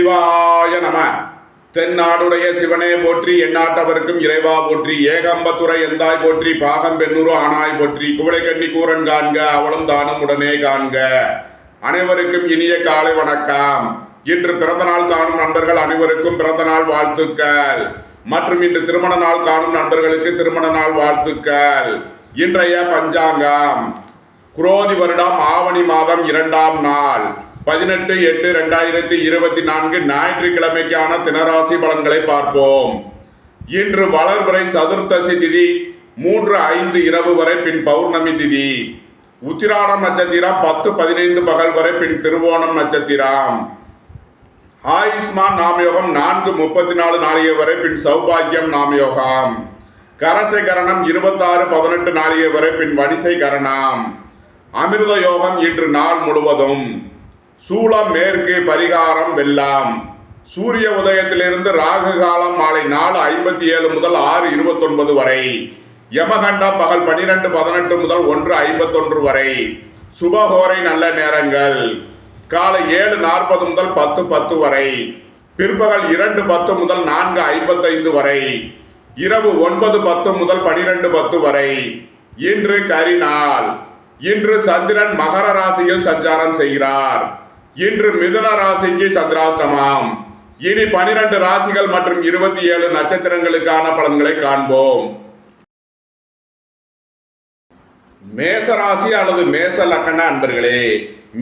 சிவாய நம. தென்னாடுடைய சிவனே போற்றி எண்ணாட்டவருக்கும் இறைவா போற்றி ஏகம்பத்துறை எந்தாய் போற்றி பாகம் பெண்ணுரு ஆனாய் போற்றி குவளை கண்ணி கூரன் காண்க அவளும் தானும் உடனே காண்க. அனைவருக்கும் இனிய காலை வணக்கம். இன்று பிறந்த நாள் காணும் நண்பர்கள் அனைவருக்கும் பிறந்த நாள் வாழ்த்துக்கள். மற்றும் இன்று திருமண நாள் காணும் நண்பர்களுக்கு திருமண நாள் வாழ்த்துக்கள். இன்றைய பஞ்சாங்கம். குரோதி வருடம் ஆவணி மாதம் இரண்டாம் நாள். பதினெட்டு எட்டு ரெண்டாயிரத்தி இருபத்தி நான்கு ஞாயிற்றுக்கிழமைக்கான தினராசி பலன்களை பார்ப்போம். இன்று வளர்வரை சதுர்த்தசி திதி மூன்று ஐந்து இரவு வரை பின் பௌர்ணமி திதி. உத்திராடம் நட்சத்திரம் பத்து பதினைந்து பகல் வரை பின் திருவோணம் நட்சத்திரம். ஆயுஷ்மான் நாமயோகம் நான்கு முப்பத்தி நாலு நாளிகை வரை பின் சௌபாகியம் நாமயோகம். கரசை கரணம் இருபத்தாறு பதினெட்டு நாளிகை வரை பின் வணிசை கரணம். அமிர்த யோகம் இன்று நாள் முழுவதும். சூளம் மேற்கு பரிகாரம் வெல்லாம். சூரிய உதயத்திலிருந்து ராகு காலம் மாலை நாலு ஐம்பத்தி ஏழு முதல் ஆறு இருபத்தொன்பது வரை. யமகண்டம் பகல் பன்னிரெண்டு பதினெட்டு முதல் ஒன்று ஐம்பத்தொன்று வரை. சுபகோரை நல்ல நேரங்கள். காலை ஏழு நாற்பது முதல் பத்து பத்து வரை. பிற்பகல் இரண்டு பத்து முதல் நான்கு ஐம்பத்தைந்து வரை. இரவு ஒன்பது பத்து முதல் பனிரெண்டு பத்து வரை. இன்று கரிநாள். இன்று சந்திரன் மகர ராசியில் சஞ்சாரம் செய்கிறார். இன்று மிதுன ராசிக்கு சந்திராஷ்டமம். இனி பனிரெண்டு ராசிகள் மற்றும் இருபத்தி ஏழு நட்சத்திரங்களுக்கான பலன்களை காண்போம். மேசராசி அல்லது மேச லக்கண அன்பர்களே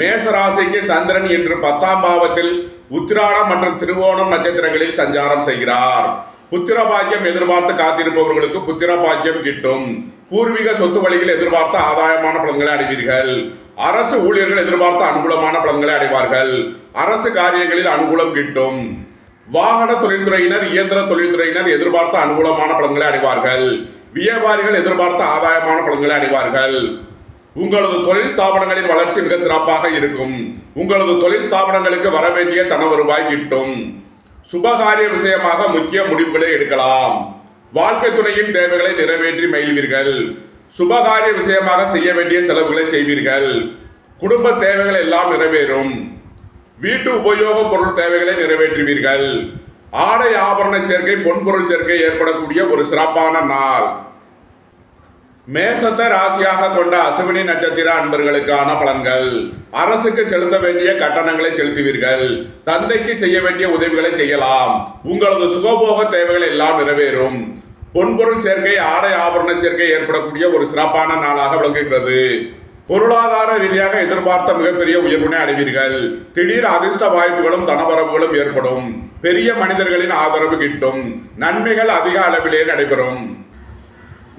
மேசராசிக்கு சந்திரன் இன்று பத்தாம் பாவத்தில் உத்திராடம் மற்றும் திருவோணம் நட்சத்திரங்களில் சஞ்சாரம் செய்கிறார். புத்திர பாக்கியம் எதிர்பார்த்து காத்திருப்பவர்களுக்கு புத்திர பாக்கியம் கிட்டும். பூர்வீக சொத்து வழியில் எதிர்பார்த்த ஆதாயமான பலன்களை அடைவீர்கள். அரசு ஊழியர்கள் எதிர்பார்த்த அனுகூலமான பலன்களை அடைவார்கள். அரசு காரியங்களில் அனுகூலம் கிட்டும். வாகன தொழில்துறையினர் இயந்திர தொழில்துறையினர் எதிர்பார்த்த அனுகூலமான பலன்களை அடைவார்கள். வியாபாரிகள் எதிர்பார்த்த ஆதாயமான பலன்களை அடைவார்கள். உங்களது தொழில் ஸ்தாபனங்களின் வளர்ச்சி மிக சிறப்பாக இருக்கும். உங்களது தொழில் ஸ்தாபனங்களுக்கு வர வேண்டிய தன வருவாய் கிட்டும். சுபகாரிய விஷயமாக முக்கிய முடிவுகளை எடுக்கலாம். வாழ்க்கை துணையின் தேவைகளை நிறைவேற்றி மகிழ்வீர்கள். சுபகாரிய விஷயமாக செய்ய வேண்டிய செலவுகளை செய்வீர்கள். குடும்ப தேவைகள் எல்லாம் நிறைவேறும். வீட்டு உபயோக பொருள் தேவைகளை நிறைவேற்றுவீர்கள். ஆடை ஆபரண சேர்க்கை பொன்பொருள் சேர்க்கை ஏற்படக்கூடிய ஒரு சிறப்பான நாள். மேசத்தை ராசியாக கொண்ட அசுவினி நட்சத்திர அன்பர்களுக்கான பலன்கள். அரசுக்கு செலுத்த வேண்டிய கட்டணங்களை செலுத்துவீர்கள். தந்தைக்கு செய்ய வேண்டிய உதவிகளை செய்யலாம். உங்களது சுகபோக தேவைகள் எல்லாம் நிறைவேறும். பொன்பொருள் சேர்க்கை ஆடை ஆபரண சேர்க்கை ஏற்படக்கூடிய ஒரு சிறப்பான நாளாக விளங்குகிறது. பொருளாதார ரீதியாக எதிர்பார்த்த மிகப்பெரிய உயர்வினை அடைவீர்கள். திடீர் அதிர்ஷ்ட வாய்ப்புகளும் தனவரவுகளும் ஏற்படும். பெரிய மனிதர்களின் ஆதரவு கிட்டும். நன்மைகள் அதிக அளவிலே நடைபெறும்.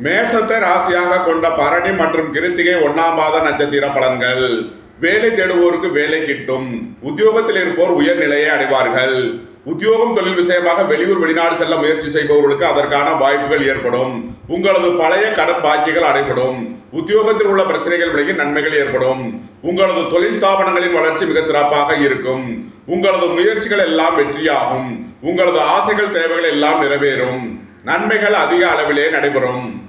மேசத்தை ராசியாக கொண்ட பரணி மற்றும் கிருத்திகை ஒன்னாம் பாத நட்சத்திர பலன்கள். வேலை தேடுவோருக்கு வேலை கிட்டும். உத்தியோகத்தில் இருப்போர் உயர்நிலையை அடைவார்கள். உத்தியோகம் தொழில் விஷயமாக வெளியூர் வெளிநாடு செல்ல முயற்சி செய்பவர்களுக்கு அதற்கான வாய்ப்புகள் ஏற்படும். உங்களது பழைய கடன் பாக்கிகள் அடைபடும். உத்தியோகத்தில் உள்ள பிரச்சனைகள் விலகி நன்மைகள் ஏற்படும். உங்களது தொழில் ஸ்தாபனங்களின் வளர்ச்சி மிக சிறப்பாக இருக்கும். உங்களது முயற்சிகள் எல்லாம் வெற்றியாகும். உங்களது ஆசைகள் தேவைகள் எல்லாம் நிறைவேறும். நன்மைகள் அதிக அளவிலே நடைபெறும்.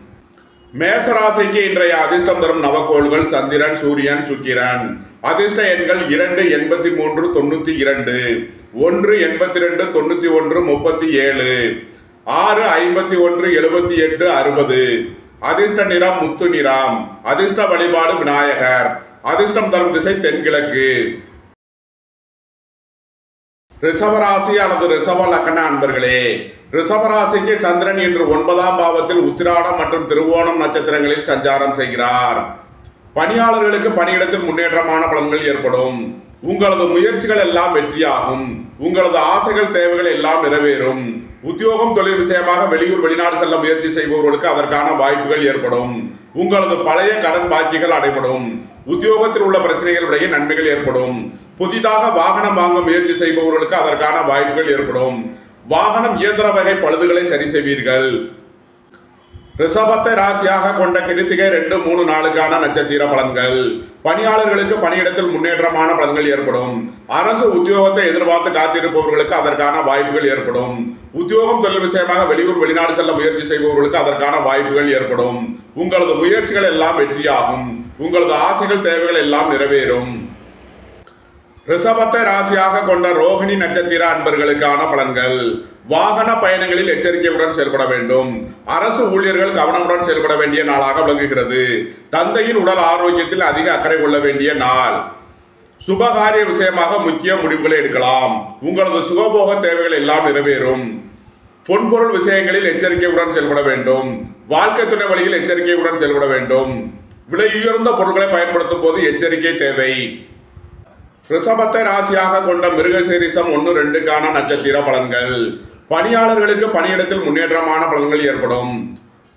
மேசராசிக்கு இன்றைய அதிர்ஷ்டம் தரும் நவக்கோள்கள் சந்திரன் சூரியன் சுக்கிரன். அதிர்ஷ்ட எண்கள் இரண்டு எண்பத்தி மூன்று தொண்ணூற்றி இரண்டு. ஒன்று எண்பத்தி ரெண்டு தொண்ணூற்றி ஒன்று முப்பத்தி ஏழு. ஆறு ஐம்பத்தி ஒன்று எழுபத்தி எட்டு அறுபது. அதிர்ஷ்ட நிறம் முத்து நிறம். அதிர்ஷ்ட வழிபாடு விநாயகர். அதிர்ஷ்டம் தரும் திசை தென்கிழக்கு. ரிஷபராசி அல்லது ரிஷப லக்கண அன்பர்களே ரிஷபராசிக்கு சந்திரன் இன்று ஒன்பதாம் பாவத்தில் உத்திராடம் மற்றும் திருவோணம் நட்சத்திரங்களில் சஞ்சாரம் செய்கிறார். பணியாளர்களுக்கு பணியிடத்தில் முன்னேற்றமான பலன்கள் ஏற்படும். உங்களது முயற்சிகள் எல்லாம் வெற்றியாகும். உங்களது ஆசைகள் தேவைகள் எல்லாம் நிறைவேறும். உத்தியோகம் தொழில் விஷயமாக வெளியூர் வெளிநாடு செல்ல முயற்சி செய்பவர்களுக்கு அதற்கான வாய்ப்புகள் ஏற்படும். உங்களது பழைய கடன் பாக்கிகள் அடைபடும். உத்தியோகத்தில் உள்ள பிரச்சனைகளுடைய நன்மைகள் ஏற்படும். புதிதாக வாகனம் வாங்க முயற்சி செய்பவர்களுக்கு அதற்கான வாய்ப்புகள் ஏற்படும். வாகனம் இயந்திர வகை பழுதுகளை சரி செய்வீர்கள். ரிஷபத்தை ராசியாக கொண்ட கிருத்திகை ரெண்டு மூணு நாளுக்கான நட்சத்திர பலன்கள். பணியாளர்களுக்கு பணியிடத்தில் முன்னேற்றமான பலன்கள் ஏற்படும். அரசு உத்தியோகத்தை எதிர்பார்த்து காத்திருப்பவர்களுக்கு அதற்கான வாய்ப்புகள் ஏற்படும். உத்தியோகம் தொழில் விஷயமாக வெளியூர் வெளிநாடு செல்ல முயற்சி செய்பவர்களுக்கு அதற்கான வாய்ப்புகள் ஏற்படும். உங்களது முயற்சிகள் எல்லாம் வெற்றியாகும். உங்களது ஆசைகள் தேவைகள் எல்லாம் நிறைவேறும். ரிஷபத்தை ராசியாக கொண்ட ரோகிணி நட்சத்திர அன்பர்களுக்கான பலன்கள். வாகன பயணங்களில் எச்சரிக்கையுடன் செயல்பட வேண்டும். அரசு ஊழியர்கள் கவனமுடன் செயல்பட வேண்டிய நாளாக விளங்குகிறது. தந்தையின் உடல் ஆரோக்கியத்தில் அதிக அக்கறை கொள்ள வேண்டிய நாள். சுபகாரிய விஷயமாக முக்கிய முடிவுகளை எடுக்கலாம். உங்களது சுகபோக தேவைகள் எல்லாம் நிறைவேறும். பொன்பொருள் விஷயங்களில் எச்சரிக்கையுடன் செயல்பட வேண்டும். வாழ்க்கை துணை வழியில் எச்சரிக்கையுடன் செயல்பட வேண்டும். விலையுயர்ந்த பொருட்களை பயன்படுத்தும் போது எச்சரிக்கை தேவை. ரிஷபத்தை ராசியாக கொண்ட மிருகசீரிசம் ஒன்று ரெண்டுக்கான நட்சத்திர பலன்கள். பணியாளர்களுக்கு பணியிடத்தில் முன்னேற்றமான பலன்கள் ஏற்படும்.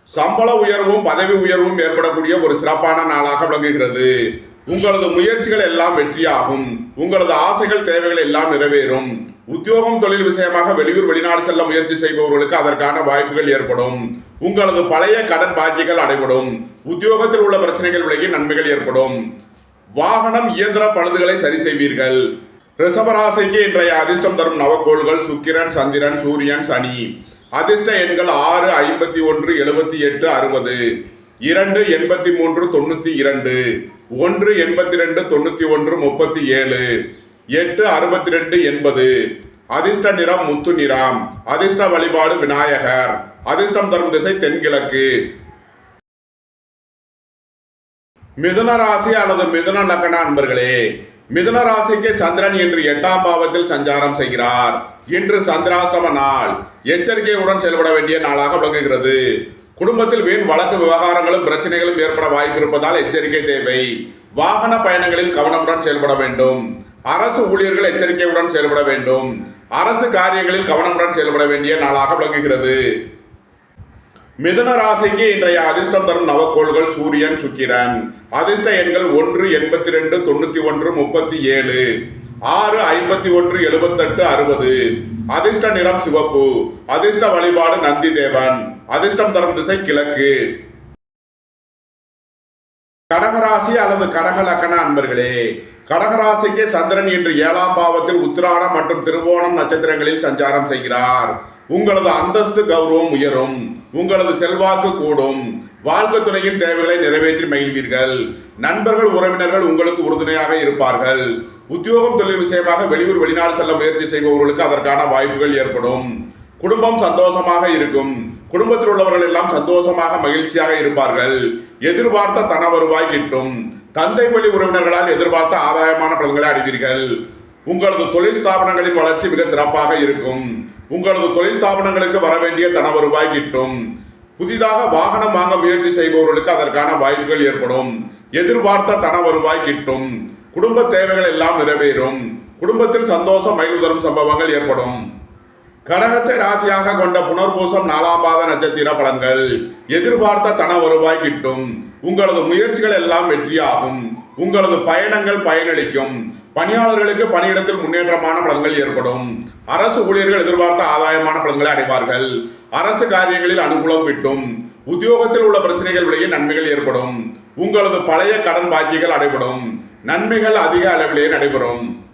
சம்பள உயர்வும் பதவி உயர்வும் ஏற்படக்கூடிய ஒரு சிறப்பான நாளாக விளங்குகிறது. உங்களது முயற்சிகள் எல்லாம் வெற்றியாகும். உங்களது ஆசைகள் தேவைகள் எல்லாம் நிறைவேறும். உத்தியோகம் தொழில் விஷயமாக வெளியூர் வெளிநாடு செல்ல முயற்சி செய்பவர்களுக்கு அதற்கான வாய்ப்புகள் ஏற்படும். உங்களது பழைய கடன் பாக்கிகள் அடைபடும். உத்தியோகத்தில் உள்ள பிரச்சனைகள் விலகி நன்மைகள் ஏற்படும். வாகனம் இயந்திர பழுதுகளை சரி செய்வீர்கள். ரிஷபராசிக்கு இன்றைய அதிர்ஷ்டம் தரும் நவக்கோள்கள் சுக்கிரன் சந்திரன் சூரியன் சனி. அதிர்ஷ்ட எண்கள் ஆறு ஐம்பத்தி ஒன்று எழுபத்தி எட்டு அறுபது. இரண்டு எண்பத்தி மூன்று தொண்ணூற்றி இரண்டு. ஒன்று எண்பத்தி ரெண்டு தொண்ணூற்றி ஒன்று முப்பத்தி ஏழு. எட்டு அறுபத்தி ரெண்டு எண்பது. அதிர்ஷ்ட நிறம் முத்து நிறம். அதிர்ஷ்ட வழிபாடு விநாயகர். அதிர்ஷ்டம் தரும் திசை தென்கிழக்கு. மிதுன ராசி அல்லது மிதுன லக்கண அன்பர்களே மிதுன ராசிக்கு சந்திரன் இன்று எட்டாம் பாவத்தில் சஞ்சாரம் செய்கிறார். இன்று சந்திராஷ்டம நாள். எச்சரிக்கையுடன் செயல்பட வேண்டிய நாளாக விளங்குகிறது. குடும்பத்தில் வீண் வழக்கு விவகாரங்களும் பிரச்சனைகளும் ஏற்பட வாய்ப்பு இருப்பதால் எச்சரிக்கை தேவை. வாகன பயணங்களில் கவனமுடன் செயல்பட வேண்டும். அரசு ஊழியர்கள் எச்சரிக்கையுடன் செயல்பட வேண்டும். அரசு காரியங்களில் கவனமுடன் செயல்பட வேண்டிய நாளாக விளங்குகிறது. மிதுன ராசிக்கு இன்றைய அதிர்ஷ்டம் தரும் நவக்கோள்கள் சூரியன் சுக்கிரன். அதிர்ஷ்ட எண்கள் ஒன்று எண்பத்தி ரெண்டு தொண்ணூத்தி ஒன்று முப்பத்தி ஏழு. ஆறு ஐம்பத்தி ஒன்று எழுபத்தெட்டு அறுபது. அதிர்ஷ்ட நிறம் சிவப்பு. அதிர்ஷ்ட வழிபாடு நந்தி தேவன். அதிர்ஷ்டம் தரும் திசை கிழக்கு. கடகராசி அல்லது கடகலக்கண அன்பர்களே கடகராசிக்கு சந்திரன் இன்று ஏழாம் பாவத்தில் உத்திராடம் மற்றும் திருவோணம் நட்சத்திரங்களில் சஞ்சாரம் செய்கிறார். உங்களது அந்தஸ்து கௌரவம் உயரும். உங்களது செல்வாக்கு கூடும். வாழ்க்கை துணையின் தேவைகளை நிறைவேற்றி மகிழ்வீர்கள். நண்பர்கள் உறவினர்கள் உங்களுக்கு உறுதுணையாக இருப்பார்கள். உத்தியோகம் தொழில் விஷயமாக வெளியூர் வெளிநாடு செல்ல முயற்சி செய்பவர்களுக்கு அதற்கான வாய்ப்புகள் ஏற்படும். குடும்பம் சந்தோஷமாக இருக்கும். குடும்பத்தில் உள்ளவர்கள் எல்லாம் சந்தோஷமாக மகிழ்ச்சியாக இருப்பார்கள். எதிர்பார்த்த தன வருவாய் கிட்டும். தந்தை வழி உறவினர்களால் எதிர்பார்த்த ஆதாயமான பலன்களை அடைவீர்கள். உங்களது தொழில் ஸ்தாபனங்களின் வளர்ச்சி மிக சிறப்பாக இருக்கும். உங்களது தொழில் ஸ்தாபனங்களுக்கு வர வேண்டிய தன வருவாய் கிட்டும். புதிதாக வாகனம் வாங்க முயற்சி செய்பவர்களுக்கு அதற்கான வாய்ப்புகள் ஏற்படும். எதிர்பார்த்த தன வருவாய் கிட்டும். குடும்ப தேவைகள் எல்லாம் நிறைவேறும். குடும்பத்தில் சந்தோஷம் மகிழ்வு தரும் சம்பவங்கள் ஏற்படும். கடகத்தை ராசியாக கொண்ட புனர்பூசம் நாலாம் பாத நட்சத்திர பலன்கள். எதிர்பார்த்த தன வருவாய் கிட்டும். உங்களது முயற்சிகள் எல்லாம் வெற்றியாகும். உங்களது பயணங்கள் பயனளிக்கும். பணியாளர்களுக்கு பணியிடத்தில் முன்னேற்றமான பலன்கள் ஏற்படும். அரசு ஊழியர்கள் எதிர்பார்த்த ஆதாயமான பலன்களை அடைவார்கள். அரசு காரியங்களில் அனுகூலம் கிட்டும். உத்தியோகத்தில் உள்ள பிரச்சனைகள் விலையே நன்மைகள் ஏற்படும். உங்களது பழைய கடன் பாக்கிகள் அடைபடும். நன்மைகள் அதிக அளவிலேயே நடைபெறும்.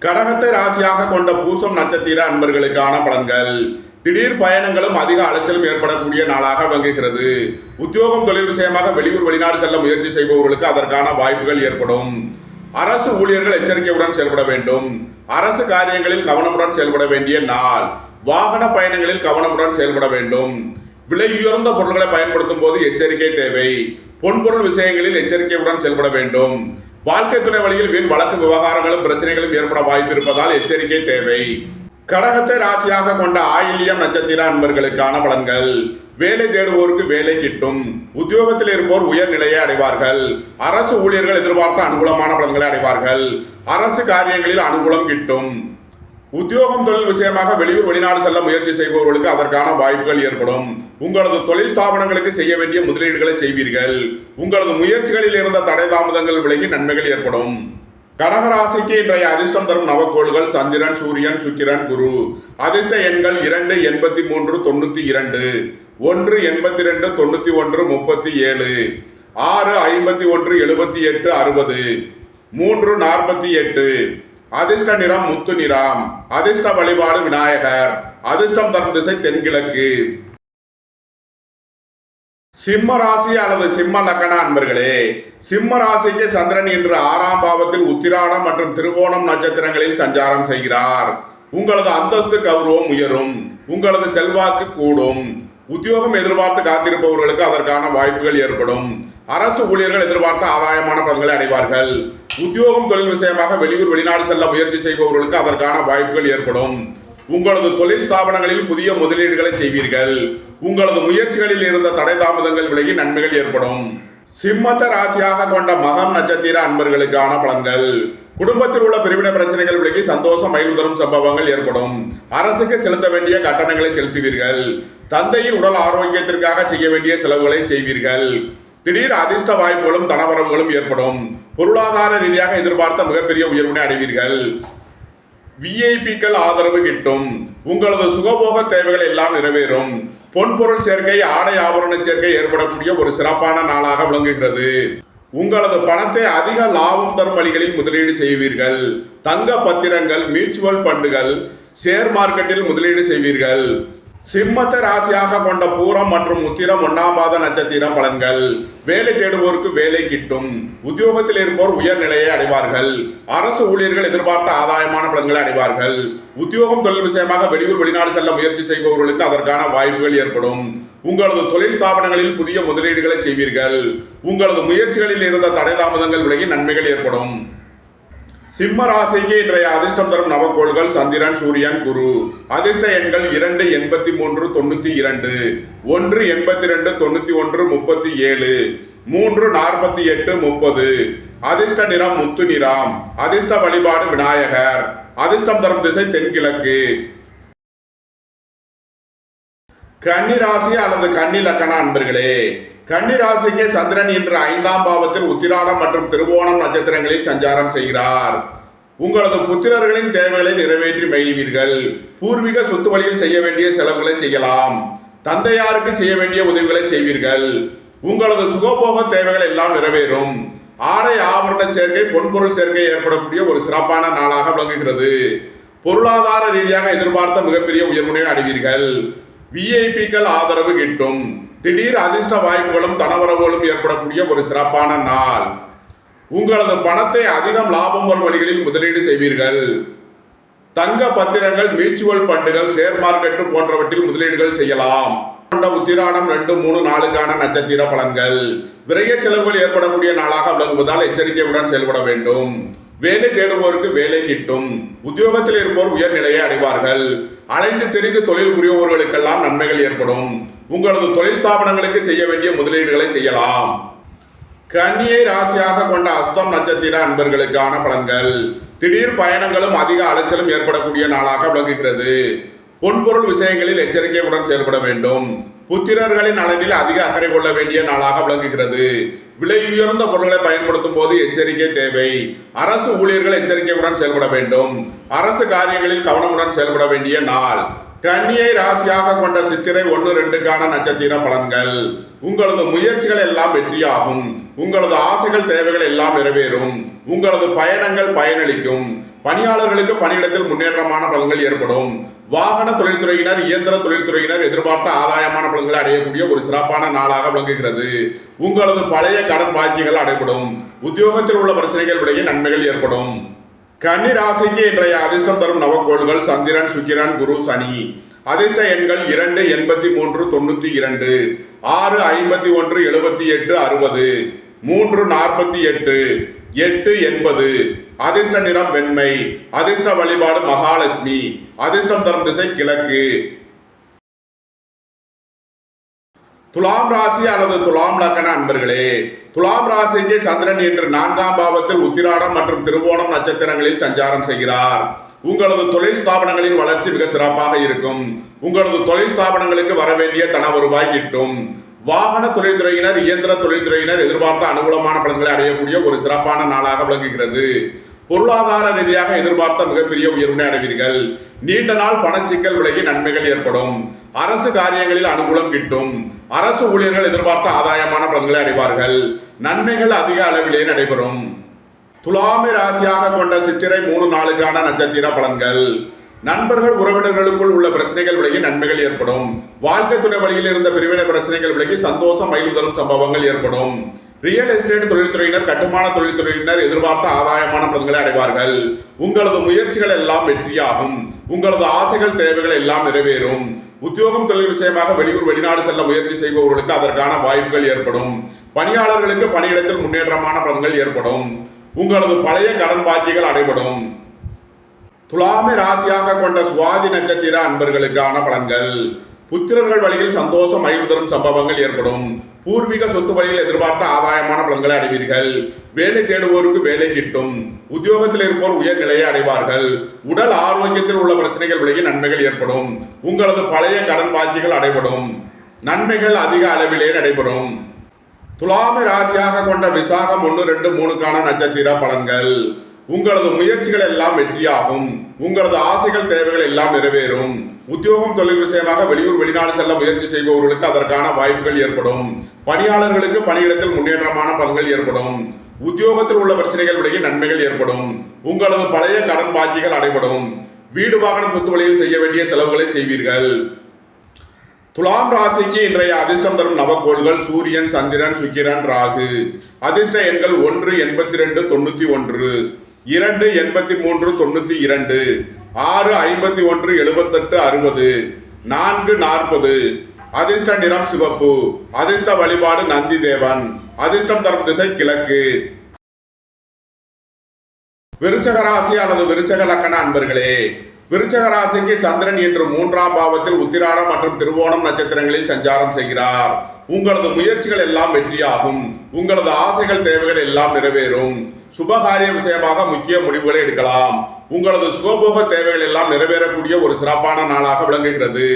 கடகத்தை ராசியாக கொண்ட பூசம் நட்சத்திர அன்பர்களுக்கான பலன்கள். திடீர் பயணங்களும் அதிக அலைச்சலும் ஏற்படக்கூடிய நாளாக விளங்குகிறது. உத்தியோகம் தொழில் விஷயமாக வெளியூர் வெளிநாடு செல்ல முயற்சி செய்பவர்களுக்கு அதற்கான வாய்ப்புகள் ஏற்படும். அரசு ஊழியர்கள் எச்சரிக்கையுடன் செயல்பட வேண்டும். அரசு காரியங்களில் கவனமுடன் செயல்பட வேண்டிய நாள். வாகன பயணங்களில் கவனமுடன் செயல்பட வேண்டும். விலை உயர்ந்த பொருட்களை பயன்படுத்தும் போது எச்சரிக்கை தேவை. பொன்பொருள் விஷயங்களில் எச்சரிக்கையுடன் செயல்பட வேண்டும். வாழ்க்கை துணை வழியில் வீண் வழக்கு விவகாரங்களும் பிரச்சனைகளும் ஏற்பட வாய்ப்பு இருப்பதால் எச்சரிக்கை தேவை. கடகத்தை ராசியாக கொண்ட ஆயில்யம் நட்சத்திர அன்பர்களுக்கான பலன்கள். வேலை தேடுவோருக்கு வேலை கிட்டும். உத்தியோகத்தில் இருப்போர் உயர்நிலையை அடைவார்கள். அரசு ஊழியர்கள் எதிர்பார்த்த அனுகூலமான பலன்களை அடைவார்கள். அரசு காரியங்களில் அனுகூலம் கிட்டும். உத்தியோகம் தொழில் விஷயமாக வெளியூர் வெளிநாடு செல்ல முயற்சி செய்பவர்களுக்கு அதற்கான வாய்ப்புகள் ஏற்படும். உங்களது தொழில் ஸ்தாபனங்களுக்கு செய்ய வேண்டிய முதலீடுகளை செய்வீர்கள். உங்களது முயற்சிகளில் இருந்த தடை தாமதங்கள் விலகி நன்மைகள் ஏற்படும். கடகராசிக்கு இன்றைய அதிர்ஷ்டம் தரும் நவக்கோள்கள் சந்திரன் சூரியன் சுக்கிரன் குரு. அதிர்ஷ்ட எண்கள் இரண்டு எண்பத்தி மூன்று தொண்ணூற்றி இரண்டு. ஒன்று எண்பத்தி ரெண்டு தொண்ணூற்றி ஒன்று முப்பத்தி ஏழு. ஆறு ஐம்பத்தி ஒன்று எழுபத்தி எட்டு அறுபது. மூன்று நாற்பத்தி எட்டு. அதிர்ஷ்ட நிறம் முத்து நிறம். அதிர்ஷ்ட வழிபாடு விநாயகர். அதிர்ஷ்டம் தரும் திசை தென்கிழக்கு. சிம்ம ராசி அல்லது சிம்ம லக்கண அன்பர்களே சிம்ம ராசிக்கு சந்திரன் இன்று ஆறாம் பாவத்தில் உத்திராடம் மற்றும் திருவோணம் நட்சத்திரங்களில் சஞ்சாரம் செய்கிறார். உங்களது அந்தஸ்து கௌரவம் உயரும் உங்களது செல்வாக்கு கூடும். உத்தியோகம் எதிர்பார்த்து காத்திருப்பவர்களுக்கு அதற்கான வாய்ப்புகள் ஏற்படும். அரசு ஊழியர்கள் எதிர்பார்த்த ஆதாயமான பலன்களை அடைவார்கள். உத்தியோகம் தொழில் விஷயமாக வெளியூர் வெளிநாடு செல்ல முயற்சி செய்பவர்களுக்கு அதற்கான வாய்ப்புகள் ஏற்படும். உங்களது தொழில் ஸ்தாபனங்களில் புதிய முதலீடுகளை செய்வீர்கள். உங்களது முயற்சிகளில் இருந்த தடை தாமதங்கள் விலகி நன்மைகள் ஏற்படும். சிம்மத்த ராசியாக கொண்ட மகம் நட்சத்திர அன்பர்களுக்கான பலன்கள். குடும்பத்தில் உள்ள பிரிவினை பிரச்சனைகள் விலகி சந்தோஷம் மயில் தரும் சம்பவங்கள் ஏற்படும். அரசுக்கு செலுத்த வேண்டிய கட்டணங்களை செலுத்துவீர்கள். தந்தையின் உடல் ஆரோக்கியத்திற்காக செய்ய வேண்டிய செலவுகளை செய்வீர்கள். திடீர் அதிர்ஷ்ட வாய்ப்புகளும் தனவரவுகளும் ஏற்படும். பொருளாதார ரீதியாக எதிர்பார்த்த மிகப்பெரிய உயர்வினை அடைவீர்கள். விஐபிக்கள் ஆதரவு கிட்டும். உங்களது சுகபோக தேவைகள் எல்லாம் நிறைவேறும். பொன்பொருள் சேர்க்கை ஆடை ஆபரண சேர்க்கை ஏற்படக்கூடிய ஒரு சிறப்பான நாளாக விளங்குகிறது. உங்களது பணத்தை அதிக லாபம் தரும் வழிகளில் முதலீடு செய்வீர்கள். தங்க பத்திரங்கள் மியூச்சுவல் ஃபண்டுகள் ஷேர் மார்க்கெட்டில் முதலீடு செய்வீர்கள். சிம்மத்தை ராசியாக கொண்ட பூரம் மற்றும் உத்திரம் ஒன்னாம் பாத நட்சத்திர பலன்கள். வேலை தேடுவோருக்கு வேலை கிட்டும். உத்தியோகத்தில் இருப்போர் உயர்நிலையை அடைவார்கள். அரசு ஊழியர்கள் எதிர்பார்த்த ஆதாயமான பலன்களை அடைவார்கள். உத்தியோகம் தொழில் விஷயமாக வெளியூர் வெளிநாடு செல்ல முயற்சி செய்பவர்களுக்கு அதற்கான வாய்ப்புகள் ஏற்படும். உங்களது தொழில் ஸ்தாபனங்களில் புதிய முதலீடுகளை செய்வீர்கள். உங்களது முயற்சிகளில் இருந்த தடை தாமதங்கள் விலகி நன்மைகள் ஏற்படும். சிம்ம ராசிக்கு இன்றைய அதிர்ஷ்டம் தரும் நவக்கோள்கள் சந்திரன் சூரியன் குரு. அதிர்ஷ்ட எண்கள் இரண்டு எண்பத்தி மூன்று தொண்ணூற்றி இரண்டு. ஒன்று எண்பத்தி ரெண்டு தொண்ணூத்தி ஒன்று முப்பத்தி ஏழு. மூன்று நாற்பத்தி எட்டு முப்பது. அதிர்ஷ்ட நிறம் முத்து நிறம். அதிர்ஷ்ட வழிபாடு விநாயகர். அதிர்ஷ்டம் தரும் திசை தென்கிழக்கு. கன்னி ராசி அல்லது கன்னி லக்கண அன்பர்களே கன்னிராசிக்கு சந்திரன் இன்று ஐந்தாம் பாவத்தில் உத்திராடம் மற்றும் திருவோணம் நட்சத்திரங்களில் சஞ்சாரம் செய்கிறார். உங்களது புத்திரர்களின் தேவைகளை நிறைவேற்றி மகிழ்வீர்கள். பூர்வீக சொத்து வழியில் செய்ய வேண்டிய செலவுகளை செய்யலாம். தந்தையாருக்கு செய்ய வேண்டிய உதவிகளை செய்வீர்கள். உங்களது சுகபோக தேவைகள் எல்லாம் நிறைவேறும். ஆடை ஆபரண சேர்க்கை பொன்பொருள் சேர்க்கை ஏற்படக்கூடிய ஒரு சிறப்பான நாளாக விளங்குகிறது. பொருளாதார ரீதியாக எதிர்பார்த்த மிகப்பெரிய உயர்முனை அடைவீர்கள். விஐபிக்கள் ஆதரவு கிட்டும். திடீர் அதிர்ஷ்ட வாய்ப்புகளும் தனவரவுகளும் ஏற்படக்கூடிய ஒரு சிறப்பான நாள். உங்களது பணத்தை அதிகம் லாபம் வரும் வழிகளில் முதலீடு செய்வீர்கள். தங்க பத்திரங்கள் மியூச்சுவல் ஃபண்டுகள் ஷேர் மார்க்கெட்டு போன்றவற்றில் முதலீடுகள் செய்யலாம். கொண்ட உத்திராடம் ரெண்டு மூணு நாளுக்கான நட்சத்திர பலன்கள். விரைய செலவுகள் ஏற்படக்கூடிய நாளாக விளங்குவதால் எச்சரிக்கையுடன் செயல்பட வேண்டும். வேலை தேடுவோருக்கு வேலை கிட்டும். உத்தியோகத்தில் இருப்போர் உயர்நிலையை அடைவார்கள். அலைந்து தெரிந்து தொழில் புரிபவர்களுக்கெல்லாம் நன்மைகள் ஏற்படும். உங்களது தொழில் ஸ்தாபனங்களுக்கு செய்ய வேண்டிய முதலீடுகளை செய்யலாம். கன்னியை ராசியாக கொண்ட அஸ்தம் நட்சத்திர அன்பர்களுக்கான பலன்கள். திடீர் பயணங்களும் அதிக அலைச்சலும் ஏற்படக்கூடிய நாளாக விளங்குகிறது. பொன்பொருள் விஷயங்களில் எச்சரிக்கையுடன் செயல்பட வேண்டும். புத்திரர்களின் நலனில் அதிக அக்கறை கொள்ள வேண்டிய நாளாக விளங்குகிறது. விலை உயர்ந்த பொருட்களை பயன்படுத்தும் போது எச்சரிக்கை தேவை. அரசு ஊழியர்கள் எச்சரிக்கையுடன் செயல்பட வேண்டும். அரசு காரியங்களில் கவனமுடன் செயல்பட வேண்டிய நாள். கன்னியை ராசியாக கொண்ட சித்திரை ஒன்று ரெண்டுக்கான நட்சத்திர பலன்கள். உங்களது முயற்சிகள் எல்லாம் வெற்றியாகும். உங்களது ஆசைகள் தேவைகள் எல்லாம் நிறைவேறும். உங்களது பயணங்கள் பயனளிக்கும். பணியாளர்களுக்கு பணியிடத்தில் முன்னேற்றமான பலன்கள் ஏற்படும். வாகன தொழில்துறையினர் இயந்திர தொழில்துறையினர் எதிர்பார்த்த ஆதாயமான பலன்களை அடையக்கூடிய ஒரு சிறப்பான நாளாக விளங்குகிறது. உங்களது பழைய கடன் பாக்கியங்கள் அடைபடும். உத்தியோகத்தில் உள்ள பிரச்சனைகள் விடையே நன்மைகள் ஏற்படும். கன்னி ராசிக்கு இன்றைய அதிர்ஷ்டம் தரும் நவக்கோள்கள் சந்திரன் சுக்கிரன் குரு சனி. அதிர்ஷ்ட எண்கள் இரண்டு எண்பத்தி மூன்று தொண்ணூற்றி இரண்டு. ஆறு ஐம்பத்தி ஒன்று எழுபத்தி எட்டு அறுபது. மூன்று நாற்பத்தி எட்டு. எட்டு எண்பது. அதிர்ஷ்ட நிறம் வெண்மை. அதிர்ஷ்ட வழிபாடு மகாலட்சுமி. அதிர்ஷ்டம் தரும் திசை கிழக்கு. துலாம் ராசி அல்லது துலாம் லக்கண அன்பர்களே துலாம் ராசிக்கு சந்திரன் இன்று நான்காம் பாவத்தில் உத்திராடம் மற்றும் திருவோணம் நட்சத்திரங்களில் சஞ்சாரம் செய்கிறார். உங்களது தொழில் ஸ்தாபனங்களின் வளர்ச்சி மிக சிறப்பாக இருக்கும். உங்களது தொழில் ஸ்தாபனங்களுக்கு வரவேண்டிய தன வருவாய் கிட்டும். வாகன தொழில்துறையினர் இயந்திர தொழில்துறையினர் எதிர்பார்த்த அனுகூலமான பலன்களை அடையக்கூடிய ஒரு சிறப்பான நாளாக விளங்குகிறது. பொருளாதார ரீதியாக எதிர்பார்த்த மிகப்பெரிய உயர்வினை அடைவீர்கள். நீண்ட நாள் பணச்சிக்கல் விலகி நன்மைகள் ஏற்படும். அரசு காரியங்களில் அனுகூலம் கிட்டும். அரசு ஊழியர்கள் எதிர்பார்த்த ஆதாயமான பலன்களை அடைவார்கள். நன்மைகள் அதிக அளவிலே நடைபெறும். துலாமி ராசியாக கொண்ட சித்திரை மூணு நாளுக்கான நட்சத்திர பலன்கள். நண்பர்கள் உறவினர்களுக்குள் உள்ள பிரச்சனைகள் விலகி நன்மைகள் ஏற்படும். வாழ்க்கை துணை வழியில் இருந்த பிரிவினை பிரச்சனைகள் விலகி சந்தோஷம் மயில் தரும் சம்பவங்கள் ஏற்படும். ரியல் எஸ்டேட் தொழில்துறையினர் கட்டுமான தொழில்துறையினர் எதிர்பார்த்த ஆதாயமான பலன்களை அடைவார்கள். உங்களது முயற்சிகள் எல்லாம் வெற்றியாகும். உங்களது ஆசைகள் தேவைகள் எல்லாம் நிறைவேறும். உத்தியோகம் தொழில் விஷயமாக வெளியூர் வெளிநாடு செல்ல முயற்சி செய்பவர்களுக்கு அதற்கான வாய்ப்புகள் ஏற்படும். பணியாளர்களுக்கு பணியிடத்தில் முன்னேற்றமான பலன்கள் ஏற்படும். உங்களது பழைய கடன் பாக்கிகள் அடைபடும். துலாமை ராசியாக கொண்ட சுவாதி நட்சத்திர அன்பர்களுக்கான பலன்கள். புத்திரர்கள் வழியில் சந்தோஷம் மகிழ்வு தரும் சம்பவங்கள் ஏற்படும். பூர்வீக சொத்து வழியில் எதிர்பார்த்த ஆதாயமான பலன்களை அடைவீர்கள். வேலை தேடுவோருக்கு வேலை கிட்டும். உத்தியோகத்தில் இருப்போர் உயர் நிலையை அடைவார்கள். உடல் ஆரோக்கியத்தில் உள்ள பிரச்சனைகள் விலகி நன்மைகள் ஏற்படும். உங்களது பழைய கடன் பாக்கிகள் அடைபடும். நன்மைகள் அதிக அளவிலே நடைபெறும். துலாமை ராசியாக கொண்ட விசாகம் ஒன்று ரெண்டு மூணுக்கான நட்சத்திர பலன்கள். உங்களது முயற்சிகள் எல்லாம் வெற்றியாகும். உங்களது ஆசைகள் தேவைகள் எல்லாம் நிறைவேறும். உத்தியோகம் தொழில் விஷயமாக வெளியூர் வெளிநாடு செல்ல முயற்சி செய்பவர்களுக்கு அதற்கான வாய்ப்புகள் ஏற்படும். பணியாளர்களுக்கு பணியிடத்தில் முன்னேற்றமான பலன்கள் ஏற்படும். உத்தியோகத்தில் உள்ள பிரச்சனைகள் நன்மைகள் ஏற்படும். உங்களது பழைய கடன் பாக்கிகள் அடைபடும். வீடு வாகனம் சொத்து வழியில் செய்ய வேண்டிய செலவுகளை செய்வீர்கள். துலாம் ராசிக்கு இன்றைய அதிர்ஷ்டம் தரும் நவக்கோள்கள் சூரியன் சந்திரன் சுக்கிரன் ராகு. அதிர்ஷ்ட எண்கள் ஒன்று எண்பத்தி ரெண்டு தொண்ணூத்தி ஒன்று. இரண்டு எண்பத்தி மூன்று தொண்ணூற்றி இரண்டு ஆறு ஐம்பத்தி ஒன்று எழுபத்தெட்டு அறுபது நான்கு நாற்பது. அதிர்ஷ்ட நிறம் சிவப்பு அதிர்ஷ்ட வழிபாடு நந்தி தேவன் அதிர்ஷ்டம் தரும் திசை கிழக்கு. விருச்சக ராசி அல்லது விருச்சக லக்கண அன்பர்களே விருச்சக ராசிக்கு சந்திரன் இன்று மூன்றாம் பாவத்தில் உத்திராடம் மற்றும் திருவோணம் நட்சத்திரங்களில் சஞ்சாரம் செய்கிறார். உங்களது முயற்சிகள் எல்லாம் வெற்றியாகும். உங்களது ஆசைகள் தேவைகள் எல்லாம் நிறைவேறும். சுபகாரிய விஷயமாக முக்கிய முடிவுகளை எடுக்கலாம். உங்களது சுகபோக தேவைகள் எல்லாம் நிறைவேறக்கூடிய ஒரு சிறப்பான நாளாக விளங்குகிறது.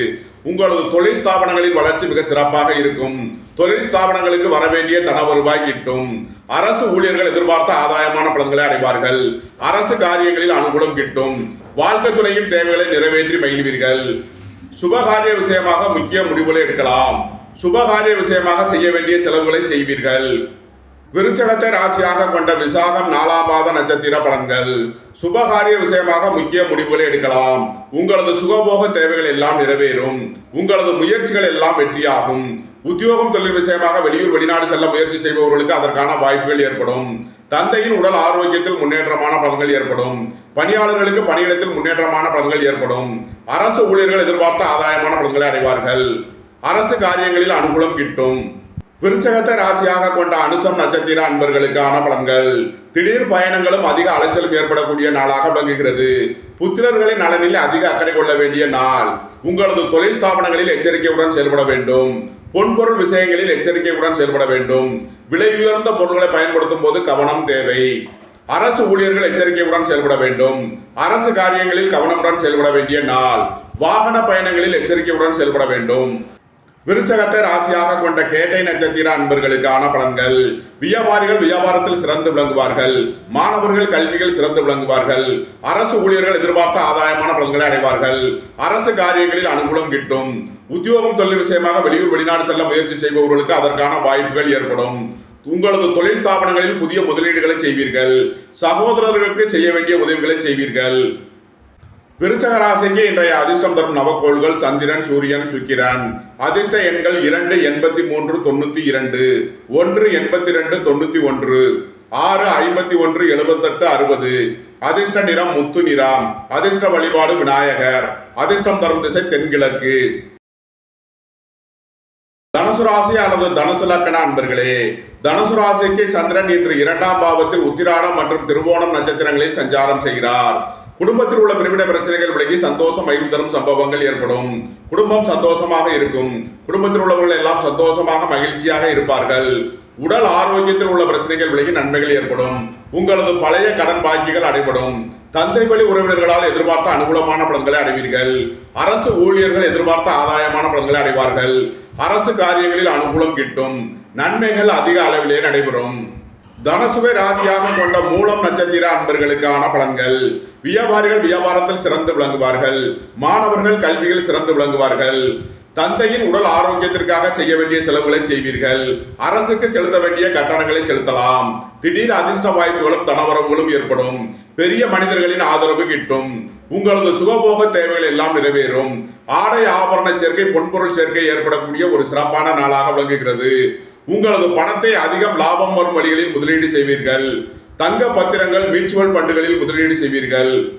உங்களது தொழில் ஸ்தாபனங்களின் வளர்ச்சி மிக சிறப்பாக இருக்கும். தொழில் ஸ்தாபனங்களுக்கு வரவேண்டிய தன வருவாய் கிட்டும். அரசு ஊழியர்கள் எதிர்பார்த்த ஆதாயமான பலன்களை அடைவார்கள். அரசு காரியங்களில் அனுகூலம் கிட்டும். வாழ்க்கை துறையின் தேவைகளை நிறைவேற்றி மகிழ்வீர்கள். சுபகாரிய விஷயமாக முக்கிய முடிவுகளை எடுக்கலாம். சுபகாரிய விஷயமாக செய்ய வேண்டிய செலவுகளை செய்வீர்கள். விருச்சகத்தை ராசியாக கொண்ட விசாகம் நாலாம் நட்சத்திர பலன்கள். சுபகாரிய விஷயமாக முக்கிய முடிவுகளை எடுக்கலாம். உங்களது சுகபோக தேவைகள் எல்லாம் நிறைவேறும். உங்களது முயற்சிகள் எல்லாம் வெற்றியாகும். உத்தியோகம் தொழில் விஷயமாக வெளியூர் வெளிநாடு செல்ல முயற்சி செய்பவர்களுக்கு அதற்கான வாய்ப்புகள் ஏற்படும். தந்தையின் உடல் ஆரோக்கியத்தில் முன்னேற்றமான பலன்கள் ஏற்படும். பணியாளர்களுக்கு பணியிடத்தில் முன்னேற்றமான பலன்கள் ஏற்படும். அரசு ஊழியர்கள் எதிர்பார்த்த ஆதாயமான பலன்களை அடைவார்கள். அரசு காரியங்களில் அனுகூலம் கிட்டும். விருச்சகத்தை ராசியாக கொண்ட அனுசம் நட்சத்திர அன்பர்களுக்கான பலன்கள். திடீர் பயணங்களும் அதிக அலைச்சலும் ஏற்படக்கூடிய நாளாக விளங்குகிறது. புத்திரர்களின் நலனில் அதிக அக்கறை கொள்ள வேண்டிய நாள். உங்களது தொழில் ஸ்தாபனங்களில் எச்சரிக்கையுடன் செயல்பட வேண்டும். பொன்பொருள் விஷயங்களில் எச்சரிக்கையுடன் செயல்பட வேண்டும். விலை உயர்ந்த பொருட்களை பயன்படுத்தும் போது கவனம் தேவை. அரசு ஊழியர்கள் எச்சரிக்கையுடன் செயல்பட வேண்டும். அரசு காரியங்களில் கவனமுடன் செயல்பட வேண்டிய நாள். வாகன பயணங்களில் எச்சரிக்கையுடன் செயல்பட வேண்டும். விருச்சகத்தை ராசியாக கொண்ட கேட்டை நட்சத்திர அன்பர்களுக்கான பலன்கள். வியாபாரிகள் வியாபாரத்தில் சிறந்து விளங்குவார்கள். மாணவர்கள் கல்வியில் சிறந்து விளங்குவார்கள். அரசு ஊழியர்கள் எதிர்பார்த்த ஆதாயமான பலன்களை அடைவார்கள். அரசு காரியங்களில் அனுகூலம் கிட்டும். உத்தியோகம் தொழில் விஷயமாக வெளியூர் வெளிநாடு செல்ல முயற்சி செய்பவர்களுக்கு அதற்கான வாய்ப்புகள் ஏற்படும். உங்களது தொழில் ஸ்தாபனங்களில் புதிய முதலீடுகளை செய்வீர்கள். சகோதரர்களுக்கு செய்ய வேண்டிய உதவிகளை செய்வீர்கள். விருச்சக ராசிக்கு இன்றைய அதிர்ஷ்டம் தரும் நவக்கோள்கள் சந்திரன் சூரியன் சுக்கிரன். அதிர்ஷ்ட எண்கள் இரண்டு எண்பத்தி மூன்று தொண்ணூத்தி இரண்டு. ஒன்று எண்பத்தி ரெண்டு தொண்ணூத்தி ஒன்று. ஆறு ஐம்பத்தி ஒன்று எழுபத்தெட்டு அறுபது. அதிர்ஷ்ட நிறம் முத்து நிறம். அதிர்ஷ்ட வழிபாடு விநாயகர். அதிர்ஷ்டம் தரும் திசை தென்கிழக்கு. தனுசு ராசி அல்லது தனுசு லக்கண அன்பர்களே தனுசு ராசிக்கு சந்திரன் இன்று இரண்டாம் பாவத்தில் உத்திராடம் மற்றும் திருவோணம் நட்சத்திரங்களில் சஞ்சாரம் செய்கிறார். குடும்பத்தில் உள்ள பிரிவினை பிரச்சனைகள் விலகி சந்தோஷம் மகிழ்வு தரும் சம்பவங்கள் ஏற்படும். குடும்பம் சந்தோஷமாக இருக்கும். குடும்பத்தில் உள்ளவர்கள் எல்லாம் சந்தோஷமாக மகிழ்ச்சியாக இருப்பார்கள். உடல் ஆரோக்கியத்தில் உள்ள பிரச்சனைகள் விலகி நன்மைகள் ஏற்படும். உங்களது பழைய கடன் பாக்கிகள் அடைபடும். தந்தை வழி உறவினர்களால் எதிர்பார்த்த அனுகூலமான பலன்களை அடைவீர்கள். அரசு ஊழியர்கள் எதிர்பார்த்த ஆதாயமான பலன்களை அடைவார்கள். அரசு காரியங்களில் அனுகூலம் கிட்டும். நன்மைகள் அதிக அளவிலே நடைபெறும். தனசுவை ராசியாக கொண்ட மூலம் நட்சத்திர அன்பர்களுக்கான பலன்கள். வியாபாரிகள் வியாபாரத்தில் சிறந்து விளங்குவார்கள். மாணவர்கள் கல்வியில் சிறந்து விளங்குவார்கள். தந்தையின் உடல் ஆரோக்கியத்திற்காக செய்ய வேண்டிய செலவுகளை செய்வீர்கள். அரசுக்கு செலுத்த வேண்டிய கட்டணங்களை செலுத்தலாம். திடீர் அதிர்ஷ்ட வாய்ப்புகளும் தனவரவுகளும் ஏற்படும். பெரிய மனிதர்களின் ஆதரவு கிட்டும். உங்களது சுகபோக தேவைகள் எல்லாம் நிறைவேறும். ஆடை ஆபரண சேர்க்கை பொன்பொருள் சேர்க்கை ஏற்படக்கூடிய ஒரு சிறப்பான நாளாக விளங்குகிறது. உங்களது பணத்தை அதிகம் லாபம் வரும் வழிகளில் முதலீடு செய்வீர்கள். தங்க பத்திரங்கள் மியூச்சுவல் ஃபண்டுகளில் முதலீடு செய்வீர்கள்.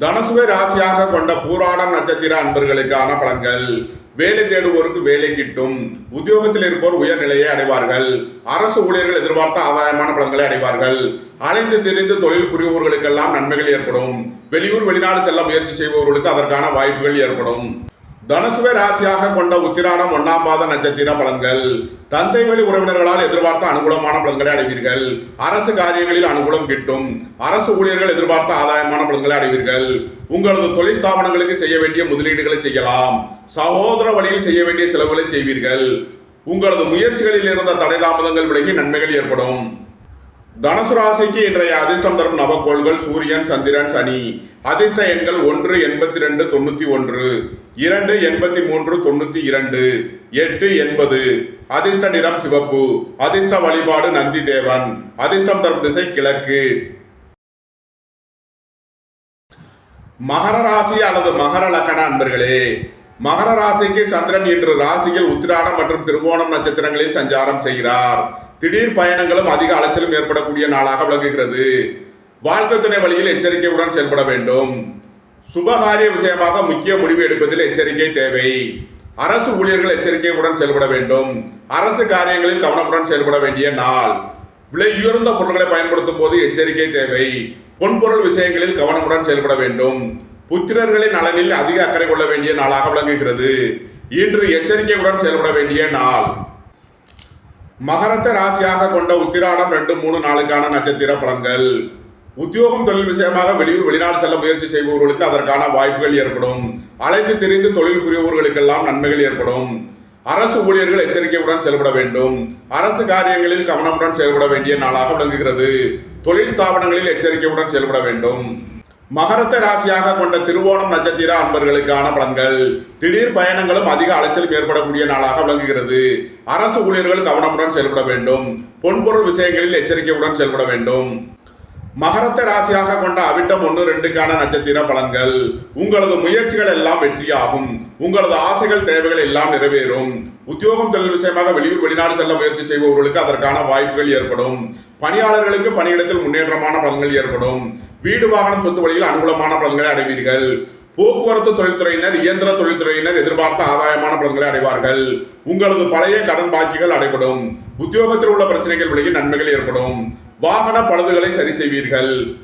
தனசுவை ராசியாக கொண்ட பூராடம் நட்சத்திர அன்பர்களுக்கான பலன்கள். வேலை தேடுவோருக்கு வேலை கிட்டும். உத்தியோகத்தில் இருப்போர் உயர்நிலையை அடைவார்கள். அரசு ஊழியர்கள் எதிர்பார்த்த ஆதாயமான பலன்களை அடைவார்கள். அலைந்து திரிந்து தொழில் புரிபவர்களுக்கெல்லாம் நன்மைகள் ஏற்படும். வெளியூர் வெளிநாடு செல்ல முயற்சி செய்பவர்களுக்கு அதற்கான வாய்ப்புகள் ஏற்படும். தனுசுவை ராசியாக கொண்ட உத்திராடம் ஒன்னாம் மாத நட்சத்திர பலன்கள். தந்தை வழி உறவினர்களால் எதிர்பார்த்த அனுகூலமான பலன்களை அடைவீர்கள். அரசு காரியங்களில் அனுகூலம் கிட்டும். அரசு ஊழியர்கள் எதிர்பார்த்த ஆதாயமான பலன்களை அடைவீர்கள். உங்களது தொழில் ஸ்தாபனங்களுக்கு செய்ய வேண்டிய முதலீடுகளை செய்யலாம். சகோதர வழியில் செய்ய வேண்டிய செலவுகளை செய்வீர்கள். உங்களது முயற்சிகளில் இருந்த தடை தாமதங்கள் விலகி நன்மைகள் ஏற்படும். தனுசு ராசிக்கு இன்றைய அதிர்ஷ்டம் தரும் நவக்கோள்கள் சூரியன் சந்திரன் சனி. அதிர்ஷ்ட எண்கள் ஒன்று எண்பத்தி ரெண்டு தொண்ணூற்றி ஒன்று. இரண்டு எண்பத்தி மூன்று தொண்ணூற்றி இரண்டு எட்டு எண்பது. அதிர்ஷ்ட நிறம் சிவப்பு அதிர்ஷ்ட வழிபாடு நந்தி தேவன் அதிர்ஷ்டம் தரும் திசை கிழக்கு. மகர ராசி அல்லது மகர லக்கண அன்பர்களே மகர ராசிக்கு சந்திரன் இன்று ராசியில் உத்திராடம் மற்றும் திருவோணம் நட்சத்திரங்களில் சஞ்சாரம் செய்கிறார். திடீர் பயணங்களும் அதிக அலைச்சலும் ஏற்படக்கூடிய நாளாக விளங்குகிறது. வாழ்க்கை துணை வழியில் எச்சரிக்கையுடன் செயல்பட வேண்டும். சுபகாரிய விஷயமாக முக்கிய முடிவு எடுப்பதில் எச்சரிக்கை தேவை. அரசு ஊழியர்கள் எச்சரிக்கையுடன் செயல்பட வேண்டும். அரசு காரியங்களில் கவனமுடன் செயல்பட வேண்டிய நாள். விலை உயர்ந்த பொருட்களை பயன்படுத்தும் போது எச்சரிக்கை தேவை. பொன்பொருள் விஷயங்களில் கவனமுடன் செயல்பட வேண்டும். புத்திரர்களின் நலனில் அதிக அக்கறை கொள்ள வேண்டிய நாளாக விளங்குகிறது. இன்று எச்சரிக்கையுடன் செயல்பட வேண்டிய நாள். மகரத்த ராசியாக கொண்ட உத்திராடம் ரெண்டு மூணு நாளுக்கான நட்சத்திர பலன்கள். உத்தியோகம் தொழில் விஷயமாக வெளியூர் வெளிநாடு செல்ல முயற்சி செய்பவர்களுக்கு அதற்கான வாய்ப்புகள் ஏற்படும். அலைந்து தெரிந்து தொழில் புரிபவர்களுக்கெல்லாம் நன்மைகள் ஏற்படும். அரசு ஊழியர்கள் எச்சரிக்கையுடன் செயல்பட வேண்டும். அரசு காரியங்களில் கவனமுடன் செயல்பட வேண்டிய நாளாக விளங்குகிறது. தொழில் ஸ்தாபனங்களில் எச்சரிக்கையுடன் செயல்பட வேண்டும். மகரத்த ராசியாக கொண்ட திருவோணம் நட்சத்திர அன்பர்களுக்கான பலன்கள். திடீர் பயணங்களும் அதிக அலைச்சலும் ஏற்படக்கூடிய நாளாக விளங்குகிறது. அரசு ஊழியர்கள் கவனமுடன் செயல்பட வேண்டும். பொன்பொருள் விஷயங்களில் எச்சரிக்கையுடன் செயல்பட வேண்டும். மகரத்தை ராசியாக கொண்ட அவிட்டம் ஒன்று ரெண்டுக்கான நட்சத்திர பலன்கள். உங்களது முயற்சிகள் எல்லாம் வெற்றியாகும். உங்களது ஆசைகள் தேவைகள் எல்லாம் நிறைவேறும். உத்தியோகம் தொழில் விஷயமாக வெளியூர் வெளிநாடு செல்ல முயற்சி செய்பவர்களுக்கு அதற்கான வாய்ப்புகள் ஏற்படும். பணியாளர்களுக்கு பணியிடத்தில் முன்னேற்றமான பலன்கள் ஏற்படும். வீடு வாகனம் சொத்து வழியில் அனுகூலமான பலன்களை அடைவீர்கள். போக்குவரத்து தொழில்துறையினர் இயந்திர தொழில்துறையினர் எதிர்பார்த்த ஆதாயமான பலன்களை அடைவார்கள். உங்களது பழைய கடன் பாக்கிகள் அடைபடும். உத்தியோகத்தில் உள்ள பிரச்சனைகள் விலகி நன்மைகள் ஏற்படும். வாகன பழுதுகளை சரி செய்வீர்கள்.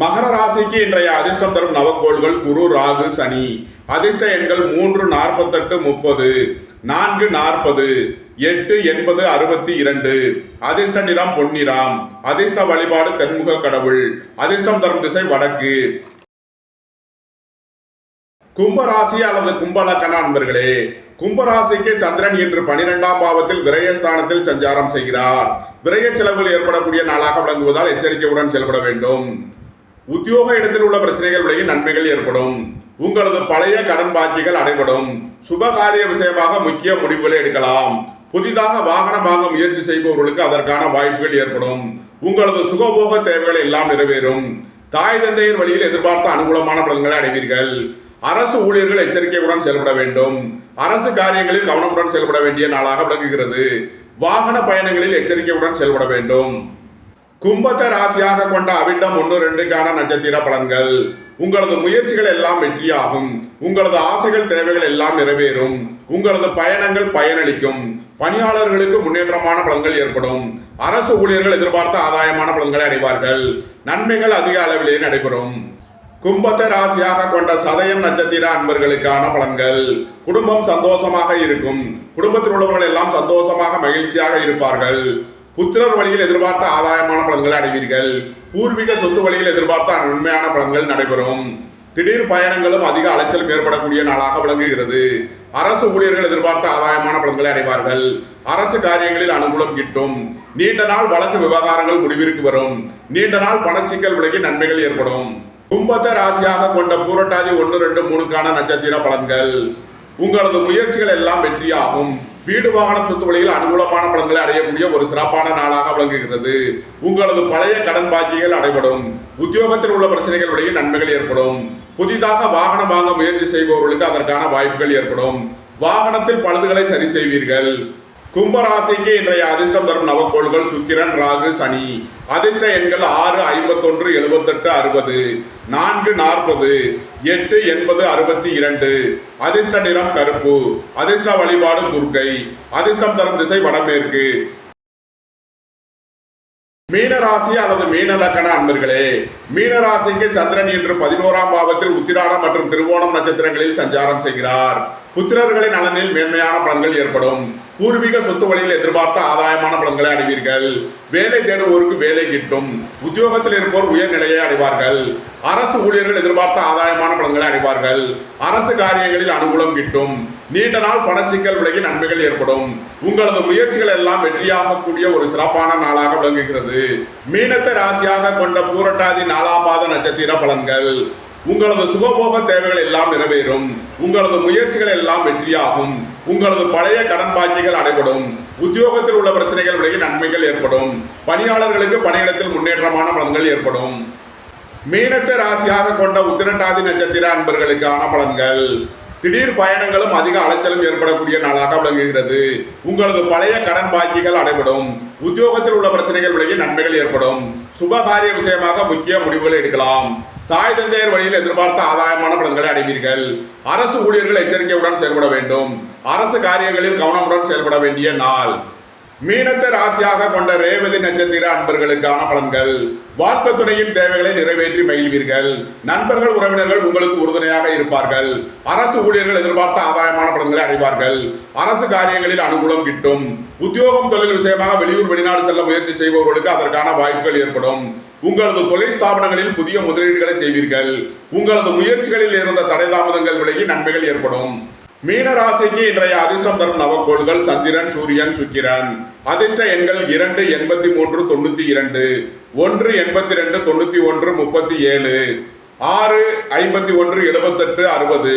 மகர ராசிக்கு இன்றைய அதிர்ஷ்டம் தரும் நவக்கோள்கள் குரு ராகு சனி. அதிர்ஷ்ட எண்கள் மூன்று நாற்பத்தெட்டு முப்பது. நான்கு நாற்பது. எட்டு எண்பது அறுபத்தி இரண்டு. அதிர்ஷ்ட நிறம் பொன்னிறம். அதிர்ஷ்ட வழிபாடு தென்முக கடவுள். அதிர்ஷ்டம் தரும் திசை வடக்கு. கும்பராசி அல்லது கும்பலக்கண அன்பர்களே கும்பராசிக்கு சந்திரன் இன்று பனிரெண்டாம் பாவத்தில் விரயஸ்தானத்தில் சஞ்சாரம் செய்கிறார். விரய செலவுகள் ஏற்படக்கூடிய நாளாக விளங்குவதால் எச்சரிக்கையுடன் செயல்பட வேண்டும். உத்தியோக இடத்தில் உள்ள பிரச்சனைகள் விலகி நன்மைகள் ஏற்படும். உங்களது பழைய கடன் பாக்கிகள் அடைபடும். சுபகாரிய விஷயமாக முக்கிய முடிவுகளை எடுக்கலாம். புதிதாக வாகனம் வாங்க முயற்சி செய்பவர்களுக்கு அதற்கான வாய்ப்புகள் ஏற்படும். உங்களது சுகபோக தேவைகள் எல்லாம் நிறைவேறும். தாய் தந்தையின் வழியில் எதிர்பார்த்த அனுகூலமான பலன்களை அடைவீர்கள். அரசு ஊழியர்கள் எச்சரிக்கையுடன் செயல்பட வேண்டும். அரசு காரியங்களில் கவனமுடன் செயல்பட வேண்டிய நாளாக விளங்குகிறது. வாகன பயணங்களில் எச்சரிக்கையுடன் செயல்பட வேண்டும். கும்பத்தை ராசியாக கொண்ட அவிட்டம் ஒன்று ரெண்டுக்கான நட்சத்திர பலன்கள். உங்களது முயற்சிகள் எல்லாம் வெற்றியாகும். உங்களது ஆசைகள் தேவைகள் எல்லாம் நிறைவேறும். உங்களது பயணங்கள் பயனளிக்கும். பணியாளர்களுக்கு முன்னேற்றமான பலன்கள் ஏற்படும். அரசு ஊழியர்கள் எதிர்பார்த்த ஆதாயமான பலன்களை அடைவார்கள். நன்மைகள் அதிக அளவிலேயே நடைபெறும். கும்பத்தை ராசியாக கொண்ட சதயம் நட்சத்திர அன்பர்களுக்கான பலன்கள். குடும்பம் சந்தோஷமாக இருக்கும். குடும்பத்தில் உள்ளவர்கள் எல்லாம் சந்தோஷமாக மகிழ்ச்சியாக இருப்பார்கள். புத்திரர் வழியில் எதிர்பார்த்த ஆதாயமான பலன்களை அடைவீர்கள். பூர்வீக சொத்து வழியில் எதிர்பார்த்த உண்மையான பலன்கள் நடைபெறும். திடீர் பயணங்களும் அதிக அலைச்சலும் ஏற்படக்கூடிய நாளாக விளங்குகிறது. அரசு ஊழியர்கள் எதிர்பார்த்த ஆதாயமான பலன்களை அடைவார்கள். அரசு காரியங்களில் அனுகூலம் கிட்டும். நீண்ட நாள் வழக்கு விவகாரங்கள் முடிவிற்கு வரும். நீண்ட நாள் பணச்சிக்கல் விலகி நன்மைகள் ஏற்படும். கும்பத்தை ராசியாக கொண்ட பூரட்டாதி ஒன்று ரெண்டு மூணுக்கான நட்சத்திர பலன்கள். உங்களது முயற்சிகள் எல்லாம் வெற்றியாகும். வீடு வாகன சொத்து வழியில் அனுகூலமான பலன்களை அடையக்கூடிய ஒரு சிறப்பான நாளாக விளங்குகிறது. உங்களது பழைய கடன் பாக்கிகள் அடைபடும். உத்தியோகத்தில் உள்ள பிரச்சனைகளுடைய நன்மைகள் ஏற்படும். புதிதாக வாகனம் வாங்க முயற்சி செய்பவர்களுக்கு அதற்கான வாய்ப்புகள் ஏற்படும். வாகனத்தில் பழுதுகளை சரி செய்வீர்கள். கும்பராசிக்கு இன்றைய அதிர்ஷ்டம் தரும் நவக்கோள்கள் சுக்கிரன் ராகு சனி. அதிர்ஷ்ட எண்கள் ஆறு ஐம்பத்தொன்று எழுபத்தெட்டு அறுபது. நான்கு நாற்பது. எட்டு எண்பது அறுபத்தி இரண்டு. அதிர்ஷ்ட நிறம் கருப்பு. அதிர்ஷ்ட வழிபாடு துர்க்கை. அதிர்ஷ்டம் தரும் திசை வடமேற்கு. மீனராசி அல்லது மீனலக்கண அன்பர்களே மீனராசிக்கு சந்திரன் இன்று பதினோராம் பாவத்தில் உத்திராடம் மற்றும் திருவோணம் நட்சத்திரங்களில் சஞ்சாரம் செய்கிறார். புத்திரர்களின் நலனில் மேன்மையான பலன்கள் ஏற்படும். பூர்வீக சொத்து வழியில் எதிர்பார்த்த ஆதாயமான பலன்களை அடைவீர்கள். வேலை தேடுவோருக்கு வேலை கிட்டும். உத்தியோகத்தில் இருப்போர் உயர்நிலையை அடைவார்கள். அரசு ஊழியர்கள் எதிர்பார்த்த ஆதாயமான பலன்களை அடைவார்கள். அரசு காரியங்களில் அனுகூலம் கிட்டும். நீண்ட நாள் பணச்சிக்கல் விலகி நன்மைகள் ஏற்படும். உங்களது முயற்சிகள் எல்லாம் வெற்றியாகக்கூடிய ஒரு சிறப்பான நாளாக விளங்குகிறது. மீனத்த ராசியாக கொண்ட பூரட்டாதி நாலாம் பாத நட்சத்திர பலன்கள். உங்களது சுகபோக தேவைகள் எல்லாம் நிறைவேறும். உங்களது முயற்சிகள் எல்லாம் வெற்றியாகும். உங்களது பழைய கடன் பாக்கிகள் அடைபடும். உத்தியோகத்தில் உள்ள பிரச்சனைகள் விலகி நன்மைகள் ஏற்படும். பணியாளர்களுக்கு பணியிடத்தில் முன்னேற்றமான பலன்கள் ஏற்படும். மீனத்தை ராசியாக கொண்ட உத்திரட்டாதி நட்சத்திர அன்பர்களுக்கான பலன்கள். திடீர் பயணங்களும் அதிக அலைச்சலும் ஏற்படக்கூடிய நாளாக விளங்குகிறது. உங்களது பழைய கடன் பாக்கிகள் அடைபடும். உத்தியோகத்தில் உள்ள பிரச்சனைகள் விலகி நன்மைகள் ஏற்படும். சுபகாரிய விஷயமாக முக்கிய முடிவுகள் எடுக்கலாம். தாய் தந்தையர் வழியில் எதிர்பார்த்த ஆதாயமான பலன்களை அடைவீர்கள். அரசு ஊழியர்கள் எச்சரிக்கையுடன் செயல்பட வேண்டும். அரசு காரியங்களில் கவனமுடன் செயல்பட வேண்டிய நாள். மீனத்தை ராசியாக கொண்ட ரேவதி நட்சத்திர அன்பர்களுக்கான பலன்கள். வாழ்க்கை துணையின் தேவைகளை நிறைவேற்றி மகிழ்வீர்கள். நண்பர்கள் உறவினர்கள் உங்களுக்கு உறுதுணையாக இருப்பார்கள். அரசு ஊழியர்கள் எதிர்பார்த்த ஆதாயமான பலன்களை அடைவார்கள். அரசு காரியங்களில் அனுகூலம் கிட்டும். உத்தியோகம் தொழில் விஷயமாக வெளியூர் வெளிநாடு செல்ல முயற்சி செய்பவர்களுக்கு அதற்கான வாய்ப்புகள் ஏற்படும். உங்களது தொழில் ஸ்தாபனங்களில் புதிய முதலீடுகளை செய்வீர்கள். உங்களது முயற்சிகளில் இருந்த தடை தாமதங்கள் விலகி நன்மைகள் ஏற்படும். மீன ராசிக்கு இன்றைய அதிர்ஷ்டம் தரும் நவக்கோள்கள் சந்திரன் சூரியன் சுக்கிரன். அதிர்ஷ்ட எண்கள் இரண்டு எண்பத்தி மூன்று தொண்ணூத்தி இரண்டு. ஒன்று எண்பத்தி ரெண்டு தொண்ணூத்தி ஒன்று முப்பத்தி ஏழு. ஆறு ஐம்பத்தி ஒன்று எழுபத்தெட்டு அறுபது.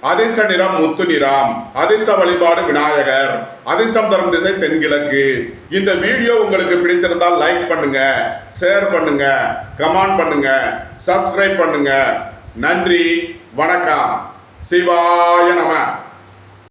அதிர்ஷ்ட நிறம் முத்து நிறம். அதிர்ஷ்ட வழிபாடு விநாயகர். அதிர்ஷ்டம் தரும் திசை தென்கிழக்கு. இந்த வீடியோ உங்களுக்கு பிடித்திருந்தால் லைக் பண்ணுங்க ஷேர் பண்ணுங்க கமெண்ட் பண்ணுங்க சப்ஸ்கிரைப் பண்ணுங்க. நன்றி வணக்கம். சிவாய நம.